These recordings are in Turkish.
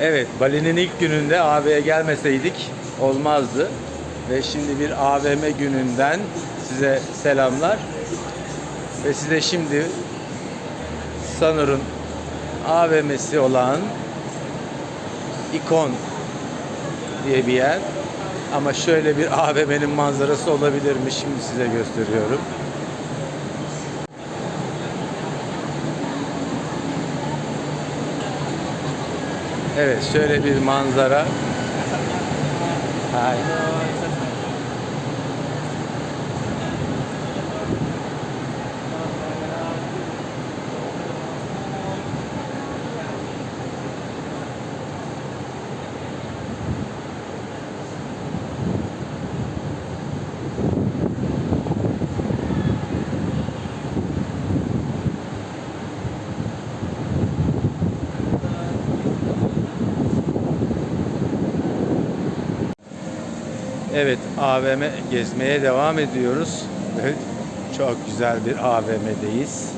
Evet, Bali'nin ilk gününde AV'ye gelmeseydik olmazdı. Ve şimdi bir AVM gününden size selamlar. Ve size şimdi Sanur'un AVM'si olan İkon diye bir yer. Ama şöyle bir AVM'nin manzarası olabilir mi? Şimdi size gösteriyorum. Evet, şöyle bir manzara. Hay. Evet, AVM gezmeye devam ediyoruz. Ve çok güzel bir AVM'deyiz.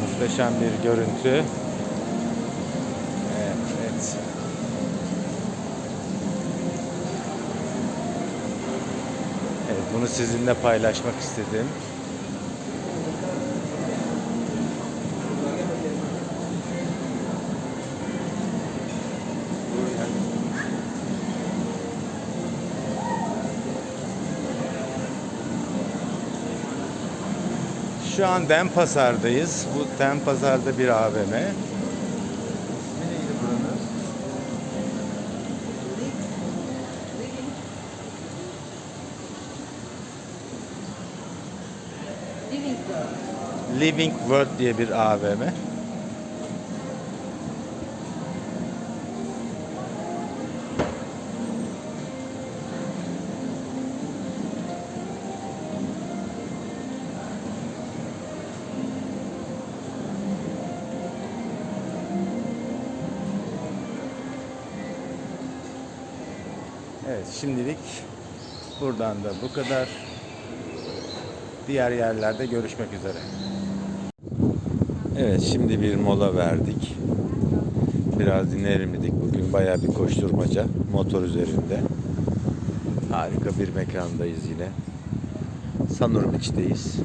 Muhteşem bir görüntü. Evet. Evet, bunu sizinle paylaşmak istedim. Şu an Denpasar'dayız. Bu Denpasar'da bir AVM. Living World diye bir AVM. Evet şimdilik buradan da bu kadar. Diğer yerlerde görüşmek üzere. Evet şimdi bir mola verdik. Biraz dinleyelim dedik. Bugün bayağı bir koşturmaca motor üzerinde. Harika bir mekandayız yine. Sanur Beach'teyiz.